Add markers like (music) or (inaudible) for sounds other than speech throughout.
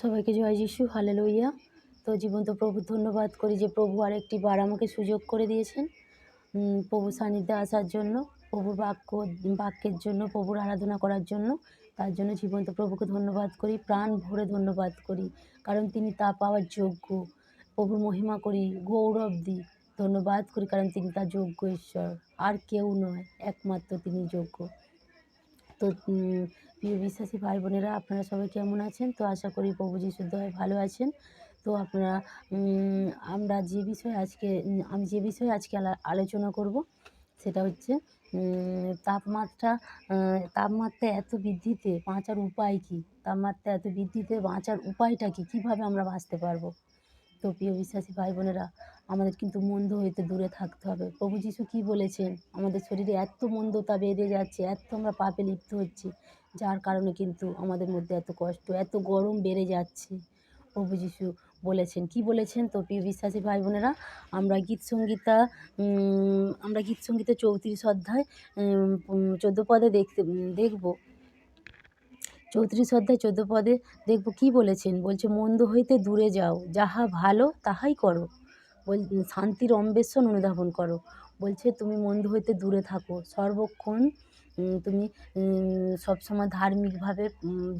সবাইকে জয় যিশু হালে লইয়া তো জীবন্ত প্রভুর ধন্যবাদ করি যে প্রভু আরেকটি বার আমাকে সুযোগ করে দিয়েছেন প্রভু সান্নিধ্যে আসার জন্য, প্রভুর বাক্য, বাক্যের জন্য, প্রভুর আরাধনা করার জন্য। তার জন্য জীবন্ত প্রভুকে ধন্যবাদ করি, প্রাণ ভরে ধন্যবাদ করি, কারণ তিনি তা পাওয়ার যোগ্য। প্রভুর মহিমা করি, গৌরব দিই, ধন্যবাদ করি, কারণ তিনি তার যোগ্য ঈশ্বর। আর কেউ নয়, একমাত্র তিনি যোগ্য। তো প্রিয় বিশ্বাসী ভাই বোনেরা আপনারা সবাই কেমন আছেন? তো আশা করি প্রভু যিশুর দয়ায় ভালো আছেন। তো আপনারা আমরা যে বিষয়ে আজকে আমি যে বিষয়ে আজকে আলা- আলোচনা করব, সেটা হচ্ছে তাপমাত্রা তাপমাত্রা এত বৃদ্ধিতে বাঁচার উপায় কী? তাপমাত্রা এত বৃদ্ধিতে বাঁচার উপায়টা কী? কীভাবে আমরা বাঁচতে পারব? তো প্রিয় বিশ্বাসী ভাই বোনেরা আমাদের কিন্তু মন্দ হইতে দূরে থাকতে হবে। প্রভু যিশু কী বলেছেন? আমাদের শরীরে এত মন্দতা বেড়ে যাচ্ছে, এত আমরা পাপে লিপ্ত হচ্ছি, যার কারণে কিন্তু আমাদের মধ্যে এত কষ্ট, এত গরম বেড়ে যাচ্ছে। প্রভু যিশু বলেছেন। কি বলেছেন তো প্রিয় বিশ্বাসী ভাই বোনেরা আমরা গীত সঙ্গীতা আমরা গীত সঙ্গীতা চৌত্রিশ অধ্যায় চোদ্দ পদে দেখতে দেখব। চৌত্রিশ অধ্যায় চোদ্দ পদে দেখব কি বলেছেন। বলছে, মন্দ হইতে দূরে যাও, যাহা ভালো তাহাই করো। বল, শান্তির অন্বেষণ অনুধাবন করো। বলছে, তুমি মন্দ হইতে দূরে থাকো। সর্বক্ষণ তুমি সবসময় ধার্মিকভাবে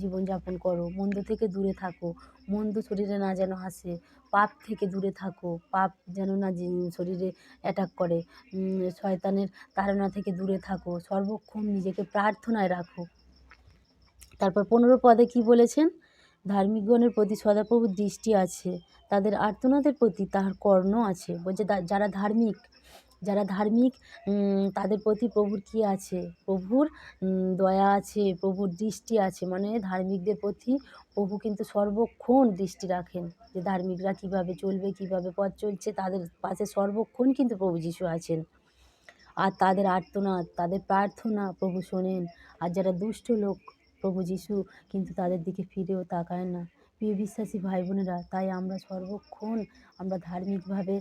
জীবনযাপন করো। মন্দ থেকে দূরে থাকো। মন্দ শরীরে না যেন আসে পাপ থেকে দূরে থাকো। পাপ যেন না শরীরে অ্যাটাক করে। শয়তানের তাড়না থেকে দূরে থাকো। সর্বক্ষণ নিজেকে প্রার্থনায় রাখো। তারপর পনেরো পদে কি বলেছেন? ধার্মিকগণের প্রতি সদাপ্রভুর দৃষ্টি আছে, তাদের আর্তনাদের প্রতি তাহার কর্ণ আছে। বলছে যারা ধার্মিক যারা ধার্মিক তাদের প্রতি প্রভুর কি আছে? প্রভুর দয়া আছে, প্রভুর দৃষ্টি আছে। মানে ধার্মিকদের প্রতি প্রভু কিন্তু সর্বক্ষণ দৃষ্টি রাখেন যে ধার্মিকরা কীভাবে চলবে, কীভাবে পথ চলছে, তাদের পাশে সর্বক্ষণ কিন্তু প্রভু যিশু আছেন। আর তাদের আর্তনাদ, তাদের প্রার্থনা প্রভু শোনেন। আর যারা দুষ্ট লোক প্রভু যিশু কিন্তু তাদের দিকে ফিরেও তাকায় না। প্রিয় বিশ্বাসী ভাই বোনেরা তাই আমরা সর্বক্ষণ আমরা ধার্মিকভাবে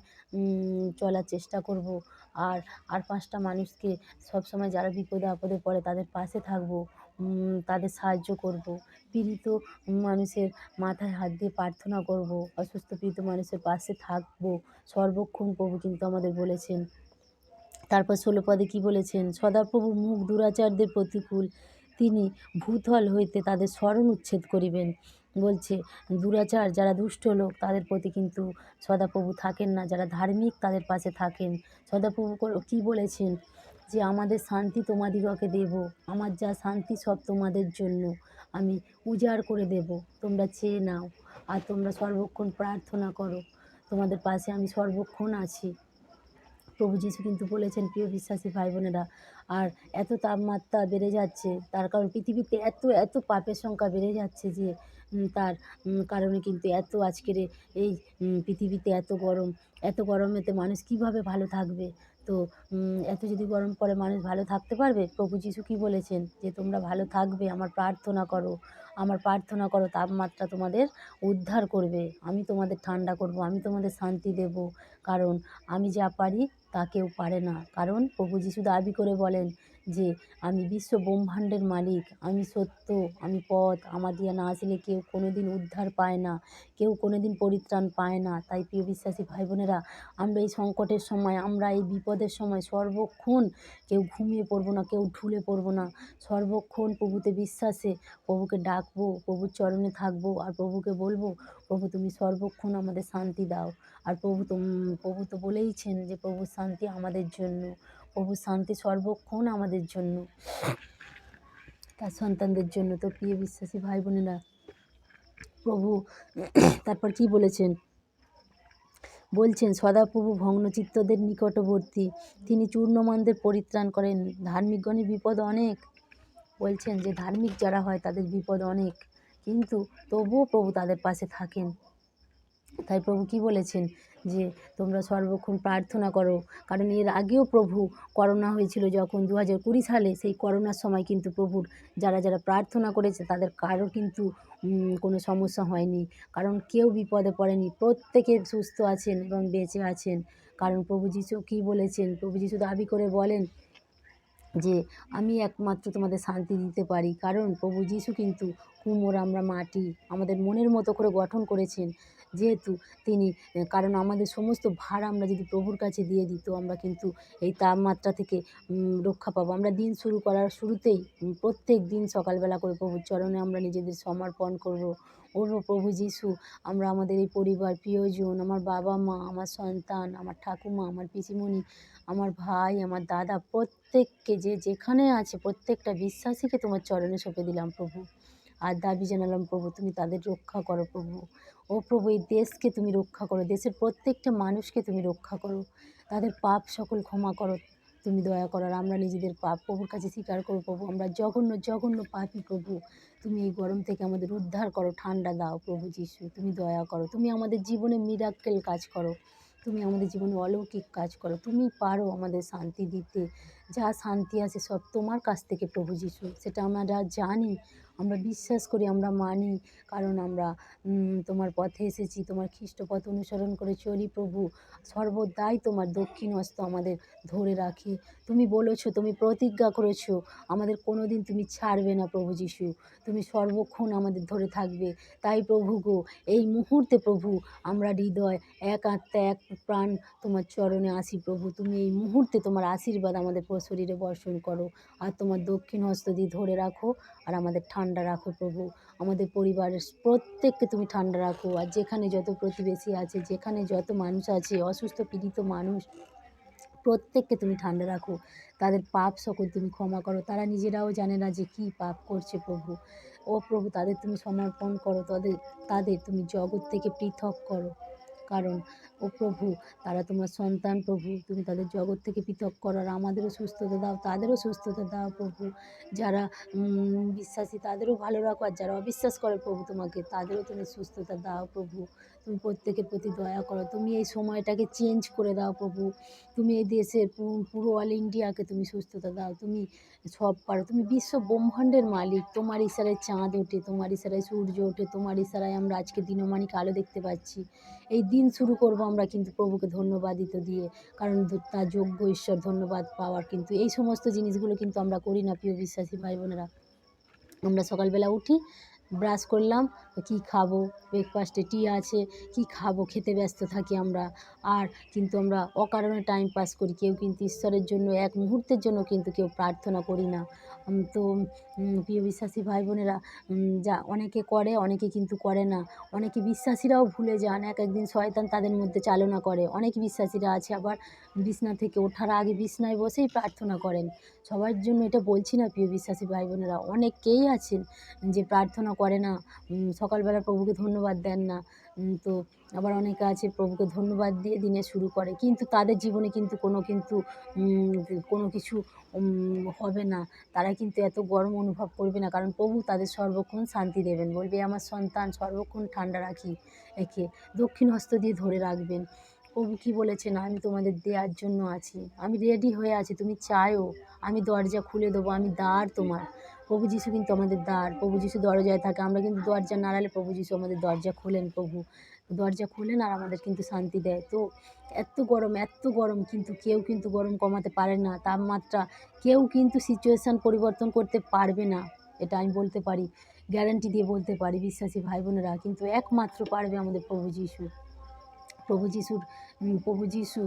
চলার চেষ্টা করব। আর আর পাঁচটা মানুষকে সবসময় যারা বিপদে আপদে পড়ে তাদের পাশে থাকব তাদের সাহায্য করব। পীড়িত মানুষের মাথায় হাত দিয়ে প্রার্থনা করব, অসুস্থ পীড়িত মানুষের পাশে থাকব। সর্বক্ষণ প্রভু কিন্তু আমাদের বলেছেন। তারপর ষোলো পদে কী বলেছেন? সদাপ্রভু মুখ দুরাচারদের প্রতিকূল তিনি ভূতল হইতে তাদের স্মরণ উচ্ছেদ করিবেন। বলছে, দুরাচার যারা দুষ্ট লোক, তাদের প্রতি কিন্তু সদাপ্রভু থাকেন না। যারা ধার্মিক, তাদের পাশে থাকেন। সদাপ্রভু কো- বলেছেন? যে, আমাদের শান্তি তোমাদিগকে দেব। আমার যা শান্তি সব তোমাদের জন্য। আমি উজাড় করে দেব। তোমরা চেয়ে নাও। আর তোমরা সর্বক্ষণ প্রার্থনা করো। তোমাদের পাশে আমি সর্বক্ষণ আছি। প্রভু যিশু কিন্তু বলেছেন, প্রিয় বিশ্বাসী ভাই বোনেরা আর এত তাপমাত্রা বেড়ে যাচ্ছে, তার কারণ পৃথিবীতে এত এত পাপের সংখ্যা বেড়ে যাচ্ছে যে তার কারণে কিন্তু এত আজকের এই পৃথিবীতে এত গরম, এত গরমেতে মানুষ কীভাবে ভালো থাকবে? তো এত যদি গরম পড়ে মানুষ ভালো থাকতে পারবে? প্রভু যিশু কী বলেছেন? যে, তোমরা ভালো থাকবে, আমার প্রার্থনা করো, আমার প্রার্থনা করো, তাপমাত্রা তোমাদের উদ্ধার করবে, আমি তোমাদের ঠান্ডা করব, আমি তোমাদের শান্তি দেব, কারণ আমি যা পারি তা কেউ পারে না। কারণ প্রভু যিশু দাবি করে বলেন যে আমি বিশ্ব ব্রহ্মাণ্ডের মালিক, আমি সত্য, আমি পথ, আমার দিয়া না আসলে কেউ কোনো দিন উদ্ধার পায় না, কেউ কোনো দিন পরিত্রাণ পায় না। তাই প্রিয় বিশ্বাসী ভাই বোনেরা আমরা এই সংকটের সময়, আমরা এই বিপদের সময় সর্বক্ষণ কেউ ঘুমিয়ে পড়ব না, কেউ ঢুলে পড়ব না। সর্বক্ষণ প্রভুতে বিশ্বাসে প্রভুকে ডাকবো, প্রভুর চরণে থাকব আর প্রভুকে বলব, প্রভু, তুমি সর্বক্ষণ আমাদের শান্তি দাও। আর প্রভু তো প্রভু তো বলেইছেন যে প্রভুর শান্তি আমাদের জন্য। প্রভুর শান্তি সর্বক্ষণ আমাদের জন্য। তার সন্তানদের জন্য। তো প্রিয় বিশ্বাসী ভাই বোনেরা, প্রভু তারপর কি বলেছেন? বলছেন, সদাপ্রভু ভগ্নচিত্তদের নিকটবর্তী, তিনি চূর্ণমানদের পরিত্রাণ করেন। ধার্মিকগণের বিপদ অনেক। বলছেন যে, ধার্মিক যারা হয়, তাদের বিপদ অনেক। কিন্তু তবুও প্রভু তাদের পাশে থাকেন। তাই প্রভু কি বলেছেন? যে তোমরা সর্বক্ষণ প্রার্থনা করো। কারণ এর আগেও প্রভু করোনা হয়েছিল যখন দু হাজার কুড়ি সালে সেই করোনার সময় কিন্তু প্রভুর যারা যারা প্রার্থনা করেছে তাদের কারও কিন্তু কোনো সমস্যা হয়নি। কারণ কেউ বিপদে পড়েনি। প্রত্যেকে সুস্থ আছেন এবং বেঁচে আছেন। কারণ প্রভু যিশু কী বলেছেন? প্রভু যিশু দাবি করে বলেন যে, আমি একমাত্র তোমাদের শান্তি দিতে পারি। কারণ প্রভু যিশু কিন্তু কুমোর আমরা মাটি, আমাদের মনের মতো করে গঠন করেছেন। যেহেতু তিনি কারণ আমাদের সমস্ত ভার আমরা যদি প্রভুর কাছে দিয়ে দিই, তো আমরা কিন্তু এই তাপমাত্রা থেকে রক্ষা পাবো। আমরা দিন শুরু করার শুরুতেই প্রত্যেক দিন সকালবেলা করে প্রভুর চরণে আমরা নিজেদের সমর্পণ করব। বলব, প্রভু যিশু, আমরা আমাদের এই পরিবার, প্রিয়জন, আমার বাবা মা, আমার সন্তান, আমার ঠাকুমা, আমার পিসিমণি, আমার ভাই, আমার দাদা, প্রত্যেককে যে যেখানে আছে, প্রত্যেকটা বিশ্বাসীকে তোমার চরণে সঁপে দিলাম প্রভু। আর দাবি জানালাম, প্রভু, তুমি তাদের রক্ষা করো প্রভু। ও প্রভু, এই দেশকে তুমি রক্ষা করো, দেশের প্রত্যেকটা মানুষকে তুমি রক্ষা করো। তাদের পাপ সকল ক্ষমা করো, তুমি দয়া করো। আর আমরা নিজেদের পাপ প্রভুর কাছে স্বীকার করো প্রভু। আমরা জঘন্য জঘন্য পাপি প্রভু। তুমি এই গরম থেকে আমাদের উদ্ধার করো, ঠান্ডা দাও প্রভু যিশু। তুমি দয়া করো। তুমি আমাদের জীবনে মিরাক্কেল কাজ করো। তুমি আমাদের জীবনে অলৌকিক কাজ করো। তুমি পারো আমাদের শান্তি দিতে। যা শান্তি আছে সব তোমার কাছ থেকে, প্রভু যিশু। সেটা আমরা জানি, আমরা বিশ্বাস করি, আমরা মানি। কারণ আমরা তোমার পথে এসেছি, তোমার খ্রিস্ট পথ অনুসরণ করে চলি প্রভু। সর্বদাই তোমার দক্ষিণ হস্ত আমাদের ধরে রাখে। তুমি বলেছ, তুমি প্রতিজ্ঞা করেছ, আমাদের কোনো দিন তুমি ছাড়বে না প্রভু যিশু। তুমি সর্বক্ষণ আমাদের ধরে থাকবে। তাই প্রভু গো, এই মুহূর্তে প্রভু, আমরা হৃদয় এক আত্মা এক প্রাণ তোমার চরণে আসি প্রভু। তুমি এই মুহূর্তে তোমার আশীর্বাদ আমাদের শরীরে বর্ষণ করো আর তোমার দক্ষিণ হস্ত দিয়ে ধরে রাখো আর আমাদের ঠান্ডা রাখো প্রভু। আমাদের পরিবারের প্রত্যেককে তুমি ঠান্ডা রাখো আর যেখানে যত প্রতিবেশী আছে, যেখানে যত মানুষ আছে, অসুস্থ পীড়িত মানুষ, প্রত্যেককে তুমি ঠান্ডা রাখো। তাদের পাপ সকল তুমি ক্ষমা করো। তারা নিজেরাও জানে না যে কী পাপ করছে প্রভু। ও প্রভু, তাদের তুমি সমর্পণ করো। তাদের তাদের তুমি জগৎ থেকে পৃথক করো। কারণ, ও প্রভু, তারা তোমার সন্তান প্রভু, তুমি তাদের জগৎ থেকে পৃথক করার আমাদেরও সুস্থতা দাও, তাদেরও সুস্থতা দাও প্রভু। যারা বিশ্বাসী তাদেরও ভালো রাখো আর যারা অবিশ্বাস করে প্রভু তোমাকে, তাদেরও তুমি সুস্থতা দাও প্রভু। তুমি প্রত্যেকের প্রতি দয়া করো, তুমি এই সময়টাকে চেঞ্জ করে দাও প্রভু। তুমি এই দেশের পুরো অল ইন্ডিয়াকে তুমি সুস্থতা দাও, তুমি সব পারো, তুমি বিশ্ব ব্রহ্মাণ্ডের মালিক, তোমার ইশারায় চাঁদ ওঠে, তোমার ইশারায় সূর্য ওঠে, তোমার ইশারায় আমরা আজকে দিনমানিক আলো দেখতে পাচ্ছি। এই দিন শুরু করব আমরা কিন্তু প্রভুকে ধন্যবাদ দিতে দিয়ে, কারণ তার যোগ্য ঈশ্বর ধন্যবাদ পাওয়ার কিন্তু এই সমস্ত জিনিসগুলো কিন্তু আমরা করি না, প্রিয় বিশ্বাসী ভাই বোনেরা। আমরা সকালবেলা উঠি ব্রাশ করলাম কী খাব? ব্রেকফাস্টে টি আছে, কী খাব? খেতে ব্যস্ত থাকি আমরা। আর কিন্তু আমরা অকারণে টাইম পাস করি, কেউ কিন্তু ঈশ্বরের জন্য, এক মুহূর্তের জন্য কিন্তু কেউ প্রার্থনা করি না। তো প্রিয় বিশ্বাসী ভাই বোনেরা যা অনেকে করে, অনেকে কিন্তু করে না। অনেকে বিশ্বাসীরাও ভুলে যান, এক একদিন শয়তান তাদের মধ্যে চালনা করে। অনেক বিশ্বাসীরা আছে আবার বিছনা থেকে ওঠার আগে বিছনায় বসেই প্রার্থনা করেন। সবার জন্য এটা বলছি না, প্রিয় বিশ্বাসী ভাই বোনেরা। অনেকেই আছেন যে প্রার্থনা করে না। সকালবেলা প্রভুকে ধন্যবাদ দেন না। তো আবার অনেকে আছে প্রভুকে ধন্যবাদ দিয়ে দিনে শুরু করে। কিন্তু তাদের জীবনে কিন্তু কোনো কিন্তু কোনো কিছু হবে না। তারা কিন্তু এত গরম অনুভব করবে না। কারণ প্রভু তাদের সর্বক্ষণ শান্তি দেবেন। বলবে, আমার সন্তান, সর্বক্ষণ ঠান্ডা রাখি, একে দক্ষিণ হস্ত দিয়ে ধরে রাখবেন। প্রভু কী বলেছেন? আমি তোমাদের দেওয়ার জন্য আছি। আমি রেডি হয়ে আছি। তুমি চায়ও। আমি দরজা খুলে দেবো। আমি দাঁড় তোমার। প্রভু যিশু কিন্তু আমাদের দ্বার, প্রভু যিশু দরজায় থাকে। আমরা কিন্তু দরজা নাড়ালে প্রভু যিশু আমাদের দরজা খোলেন প্রভু। দরজা খোলেন আর আমাদের কিন্তু শান্তি দেয়। তো এত গরম এত গরম কিন্তু কেউ কিন্তু গরম কমাতে পারে না। তাপমাত্রা কেউ কিন্তু সিচুয়েশান পরিবর্তন করতে পারবে না, এটা আমি বলতে পারি। গ্যারান্টি দিয়ে বলতে পারি, বিশ্বাসী ভাই বোনেরা কিন্তু একমাত্র পারবে আমাদের প্রভু যিশু। প্রভু যিশুর প্রভু যিশু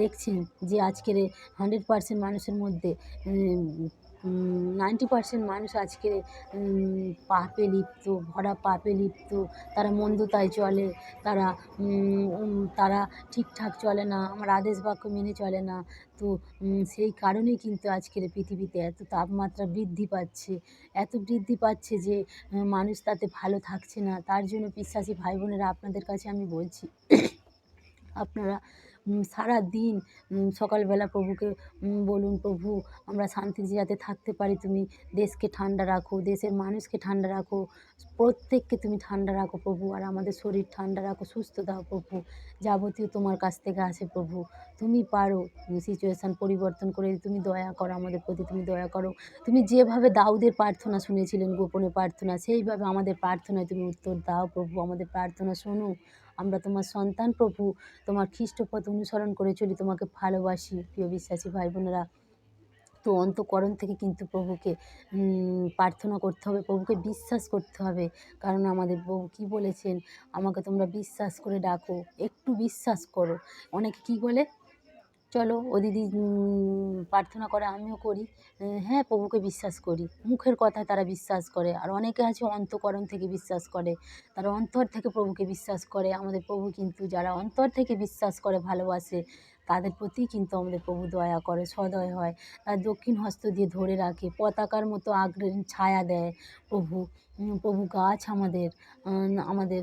দেখছেন যে আজকের হান্ড্রেড পারসেন্ট মানুষের মধ্যে নাইনটি পারসেন্ট মানুষ আজকে পাপে লিপ্ত, ভরা পাপে লিপ্ত। তারা মন্দতায় চলে, তারা তারা ঠিকঠাক চলে না, আমার আদেশ বাক্য মেনে চলে না। তো সেই কারণেই কিন্তু আজকের পৃথিবীতে এত তাপমাত্রা বৃদ্ধি পাচ্ছে। এত বৃদ্ধি পাচ্ছে যে মানুষ তাতে ভালো থাকছে না। তার জন্য বিশ্বাসী ভাই বোনেরা আপনাদের কাছে আমি বলছি, আপনারা সারাদিন সকালবেলা প্রভুকে বলুন, প্রভু, আমরা শান্তিতে যাতে থাকতে পারি, তুমি দেশকে ঠান্ডা রাখো, দেশের মানুষকে ঠান্ডা রাখো, প্রত্যেককে তুমি ঠান্ডা রাখো, প্রভু, আর আমাদের শরীর ঠান্ডা রাখো, সুস্থ দাও প্রভু, যাবতীয় তোমার কাছ থেকে আসে, প্রভু, তুমি পারো সিচুয়েশান পরিবর্তন করে, তুমি দয়া করো আমাদের প্রতি, তুমি দয়া করো, তুমি যেভাবে দাউদের প্রার্থনা শুনেছিলেন, গোপনে প্রার্থনা, সেইভাবে আমাদের প্রার্থনায় তুমি উত্তর দাও, প্রভু, আমাদের প্রার্থনা শোনো আমরা তোমার সন্তান প্রভু, তোমার খ্রিস্টপথ অনুসরণ করে চলি, তোমাকে ভালোবাসি, প্রিয় বিশ্বাসী ভাই বোনেরা। তো অন্তকরণ থেকে কিন্তু প্রভুকে প্রার্থনা করতে হবে, প্রভুকে বিশ্বাস করতে হবে। কারণ আমাদের প্রভু কী বলেছেন? আমাকে তোমরা বিশ্বাস করে ডাকো, একটু বিশ্বাস করো। অনেকে কী বলে? চলো, ও দিদি প্রার্থনা করে, আমিও করি। হ্যাঁ প্রভুকে বিশ্বাস করি। মুখের কথায় তারা বিশ্বাস করে। আর অনেকে আছে অন্তকরণ থেকে বিশ্বাস করে। তারা অন্তর থেকে প্রভুকে বিশ্বাস করে। আমাদের প্রভু কিন্তু যারা অন্তর থেকে বিশ্বাস করে, ভালোবাসে, তাদের প্রতি কিন্তু আমাদের প্রভু দয়া করে, সদয় হয়। তার দক্ষিণ হস্ত দিয়ে ধরে রাখে। পতাকার মতো আগ্রে ছায়া দেয় প্রভু। প্রভু গাছ আমাদের আমাদের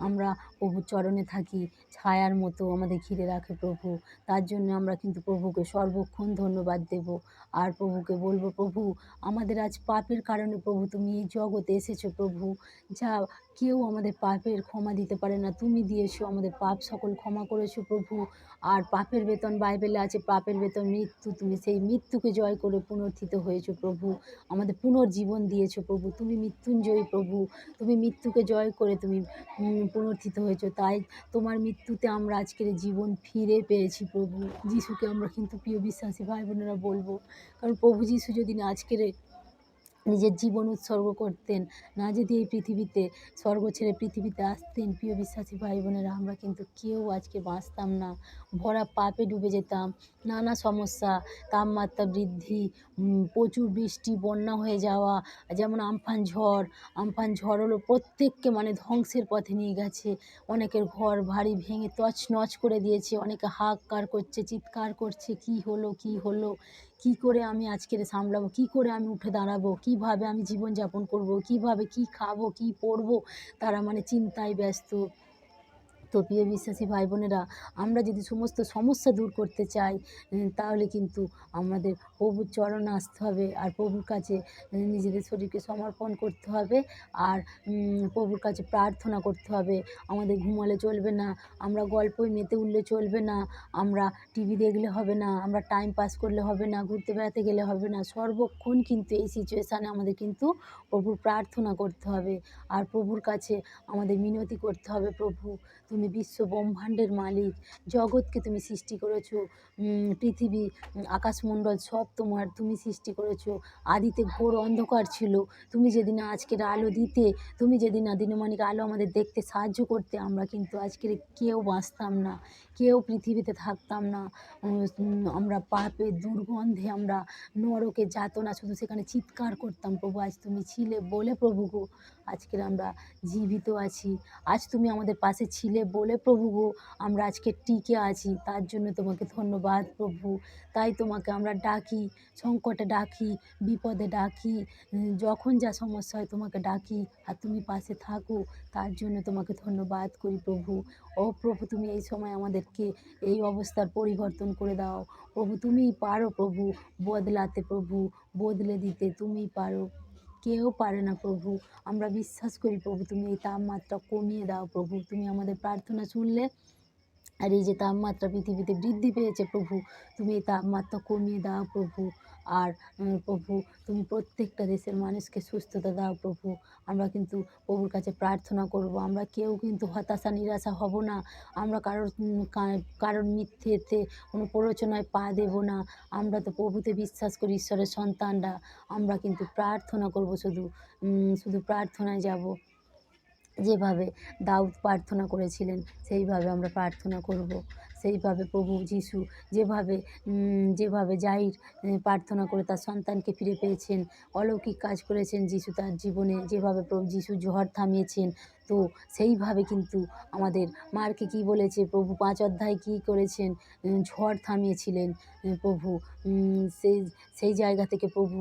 আমরা প্রভুর চরণে থাকি, ছায়ার মতো আমাদের ঘিরে রাখে প্রভু। তার জন্য আমরা কিন্তু প্রভুকে সর্বক্ষণ ধন্যবাদ দেব। আর প্রভুকে বলব, প্রভু, আমাদের আজ পাপের কারণে প্রভু তুমি এই জগতে এসেছ প্রভু। যা, কেউ আমাদের পাপের ক্ষমা দিতে পারে না। তুমি দিয়েছ আমাদের পাপ সকল ক্ষমা করেছ প্রভু। আর পাপের বেতন বাইবেলে আছে, পাপের বেতন মৃত্যু। তুমি সেই মৃত্যুকে জয় করে পুনর্থিত হয়েছো প্রভু। আমাদের পুনর্জীবন দিয়েছ প্রভু। তুমি মৃত্যুঞ্জয়ী প্রভু, তুমি মৃত্যুকে জয় করে তুমি পুনর্থিত হয়েছো। তাই তোমার মৃত্যুতে আমরা আজকের জীবন ফিরে পেয়েছি প্রভু। যিশুকে আমরা কিন্তু প্রিয় বিশ্বাসী ভাই বোনেরা বলব। কারণ প্রভু যিশু যদি আজকের নিজের জীবন উৎসর্গ করতেন, না যদি এই পৃথিবীতে স্বর্গ ছেড়ে পৃথিবীতে আসতেন, প্রিয় বিশ্বাসী ভাই বোনেরা আমরা কিন্তু কেউ আজকে বাঁচতাম না। ভরা পাপে ডুবে যেতাম, নানা সমস্যা, তাপমাত্রা বৃদ্ধি প্রচুর বৃষ্টি, বন্যা হয়ে যাওয়া, যেমন আমফান ঝড় আমফান ঝড় হলো প্রত্যেককে মানে ধ্বংসের পথে নিয়ে গেছে। অনেকের ঘর বাড়ি ভেঙে তছনছ করে দিয়েছে, অনেকে হাহাকার করছে, চিৎকার করছে, কি হলো কি হলো? কী করে আমি আজকের সামলাবো? কি করে আমি উঠে দাঁড়াবো? কীভাবে আমি জীবনযাপন করব? কীভাবে কি খাব? কি পরবো? তারা মানে চিন্তায় ব্যস্ত। তো প্রিয় বিশ্বাসী ভাই বোনেরা আমরা যদি সমস্ত সমস্যা দূর করতে চাই তাহলে কিন্তু আমাদের প্রভুর চরণে আসতে হবে আর প্রভুর কাছে নিজেদের শরীরকে সমর্পণ করতে হবে আর প্রভুর কাছে প্রার্থনা করতে হবে। আমাদের ঘুমালে চলবে না, আমরা গল্পই মেতে উঠলে চলবে না, আমরা টিভি দেখলে হবে না, আমরা টাইম পাস করলে হবে না, ঘুরতে বেড়াতে গেলে হবে না, সর্বক্ষণ কিন্তু এই সিচুয়েশানে আমাদের কিন্তু প্রভুর প্রার্থনা করতে হবে আর প্রভুর কাছে আমাদের মিনতি করতে হবে, প্রভু তুমি বিশ্ব ব্রহ্মাণ্ডের মালিক, জগৎকে তুমি সৃষ্টি করেছ পৃথিবী আকাশমণ্ডল সব তোমার তুমি সৃষ্টি করেছ। আদিতে ঘোর অন্ধকার ছিল। তুমি যেদিন আজকের আলো দিতে, তুমি যেদিন দিনমানিক আলো আমাদের দেখতে সাহায্য করতে, আমরা কিন্তু আজকের কেউ বাঁচতাম না, কেউ পৃথিবীতে থাকতাম না। আমরা পাপে, দুর্গন্ধে আমরা নরকে যাতনা শুধু সেখানে চিৎকার করতাম, প্রভু, আজ তুমি ছিলে বলে প্রভু গো। আজকের আমরা জীবিত আছি। আজ তুমি আমাদের পাশে ছিলে বলে প্রভু গো, আমরা আজকে টিকে আছি। তার জন্য তোমাকে ধন্যবাদ প্রভু। তাই তোমাকে আমরা ডাকি, সংকটে ডাকি, বিপদে ডাকি যখন যা সমস্যা হয় তোমাকে ডাকি আর তুমি পাশে থাকো। তার জন্য তোমাকে ধন্যবাদ করি প্রভু। ও প্রভু, তুমি এই সময় আমাদেরকে এই অবস্থার পরিবর্তন করে দাও। প্রভু, তুমিই পারো প্রভু বদলাতে প্রভু, বদলে দিতে তুমিই পারো। কেউ পারে না, প্রভু। আমরা বিশ্বাস করি, প্রভু, তুমি এই তাপমাত্রা কমিয়ে দাও, প্রভু। তুমি আমাদের প্রার্থনা শুনলে আর এই যে তাপমাত্রা পৃথিবীতে বৃদ্ধি পেয়েছে, প্রভু, তুমি এই তাপমাত্রা কমিয়ে দাও, প্রভু। আর প্রভু, তুমি প্রত্যেকটা দেশের মানুষকে সুস্থতা দাও প্রভু। আমরা কিন্তু প্রভুর কাছে প্রার্থনা করব। আমরা কেউ কিন্তু হতাশা, নিরাশা হব না। আমরা কারোর কারোর মিথ্যেতে কোনো প্ররোচনায় পা দেব না। আমরা তো প্রভুতে বিশ্বাস করি, ঈশ্বরের সন্তানরা। আমরা কিন্তু প্রার্থনা করব শুধু শুধু প্রার্থনায় যাব। যেভাবে দাউদ প্রার্থনা করেছিলেন, সেইভাবে আমরা প্রার্থনা করব। সেইভাবে প্রভু যিশু যেভাবে যেভাবে জাহির প্রার্থনা করে তার সন্তানকে ফিরে পেয়েছেন, অলৌকিক কাজ করেছেন যিশু তার জীবনে, যেভাবে প্রভু যিশু ঝড় থামিয়েছেন তো সেইভাবে কিন্তু আমাদের মারকে কী বলেছে? প্রভু পাঁচ অধ্যায় কী করেছেন? ঝড় থামিয়েছিলেন প্রভু। সেই সেই জায়গা থেকে প্রভু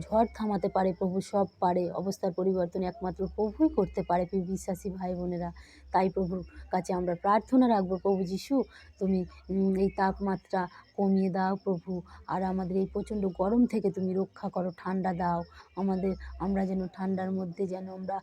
ঝড় থামাতে পারে, প্রভু সব পারে, অবস্থার পরিবর্তন একমাত্র প্রভুই করতে পারে বিশ্বাসী ভাই বোনেরা। তাই প্রভুর কাছে আমরা প্রার্থনা রাখব, প্রভু যিশু, তুমি এই তাপমাত্রা কমিয়ে দাও প্রভু। আর আমাদের এই প্রচণ্ড গরম থেকে তুমি রক্ষা করো, ঠান্ডা দাও। আমাদের, আমরা যেন ঠান্ডার মধ্যে যেন আমরা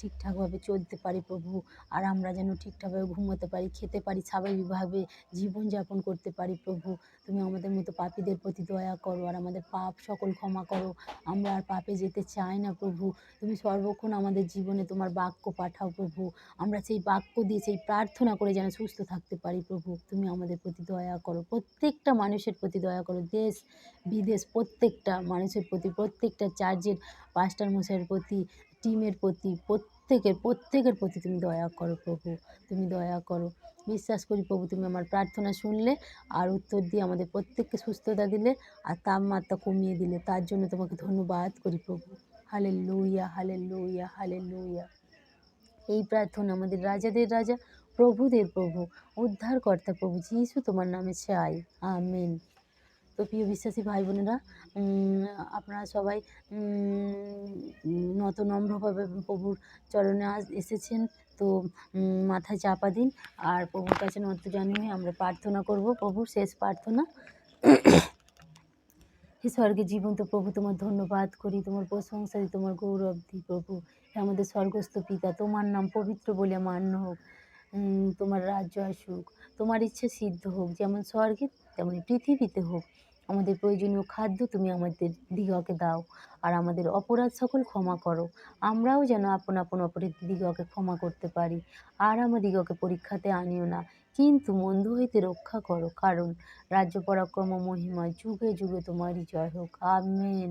ঠিকঠাকভাবে চলতে পারি প্রভু। আর আমরা যেন ঠিকঠাকভাবে ঘুমোতে পারি, খেতে পারি, স্বাভাবিকভাবে জীবনযাপন করতে পারি প্রভু। তুমি আমাদের মতো পাপীদের প্রতি দয়া করো, আর আমাদের পাপ সকল ক্ষমা করো। আমরা আর পাপে যেতে চাই না প্রভু। তুমি সর্বক্ষণ আমাদের জীবনে তোমার বাক্য পাঠাও প্রভু। আমরা সেই বাক্য দিয়ে, সেই প্রার্থনা করে যেন সুস্থ থাকতে পারি প্রভু। তুমি আমাদের প্রতি দয়া করো। প্রত্যেকটা মানুষের প্রতি দয়া করো। দেশ, বিদেশ, প্রত্যেকটা মানুষের প্রতি, প্রত্যেকটা চার্চের পাস্টার মশাইয়ের প্রতি টিমের প্রতি, প্রত্যেকের প্রত্যেকের প্রতি তুমি দয়া করো প্রভু, তুমি দয়া করো। বিশ্বাস করি প্রভু, তুমি আমার প্রার্থনা শুনলে আর উত্তর দিয়ে আমাদের প্রত্যেককে সুস্থতা দিলে আর তাপমাত্রা কমিয়ে দিলে। তার জন্য তোমাকে ধন্যবাদ করি প্রভু। হালে লুইয়া হালে লুইয়া হালে লুইয়া এই প্রার্থনা আমাদের রাজাদের রাজা প্রভুদের প্রভু, উদ্ধারকর্তা প্রভু, যিশু তোমার নামে চাই। আমেন। তো প্রিয় বিশ্বাসী ভাই বোনেরা আপনারা সবাই নত নম্রভাবে প্রভুর চরণে আস- এসেছেন। তো মাথায় চাপা দিন আর প্রভুর কাছে নত জানিয়ে আমরা প্রার্থনা করব। প্রভু, শেষ প্রার্থনা। (coughs) হে স্বর্গে জীবন্ত প্রভু, তোমার ধন্যবাদ করি, তোমার প্রশংসা দিই, তোমার গৌরব দিই প্রভু। আমাদের স্বর্গস্থ পিতা, তোমার নাম পবিত্র বলে মান্য হোক। তোমার রাজ্য আসুক, তোমার ইচ্ছে সিদ্ধ হোক, যেমন স্বর্গে, তেমনি পৃথিবীতে হোক। আমাদের প্রয়োজনীয় খাদ্য তুমি আমাদের দিগকে দাও, আর আমাদের অপরাধ সকল ক্ষমা করো। আমরাও যেন আপন আপন অপরের দিগকে ক্ষমা করতে পারি। আর আমার আমাদিগকে পরীক্ষাতে আনিও না, কিন্তু মন্দ হইতে রক্ষা করো, কারণ রাজ্য পরাক্রম মহিমা যুগে যুগে তোমারই জয় হোক। আমেন।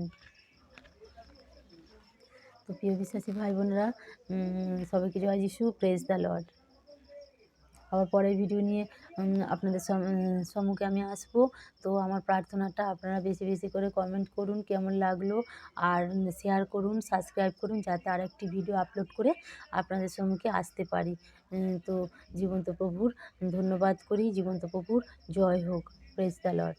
তো প্রিয় বিশ্বাসী ভাই বোনেরা সবাইকে জয় যিশু প্রেস দ্য লর্ড আবার পরের ভিডিও নিয়ে আপনাদের সম্মুখে আমি আসব। তো আমার প্রার্থনাটা আপনারা বেশি বেশি করে কমেন্ট করুন, কেমন লাগল। আর শেয়ার করুন সাবস্ক্রাইব করুন, যাতে আর একটি ভিডিও আপলোড করে আপনাদের সম্মুখে আসতে পারি। তো জীবন্ত প্রভুর ধন্যবাদ করি। জীবন্ত প্রভুর জয় হোক। Press the Lord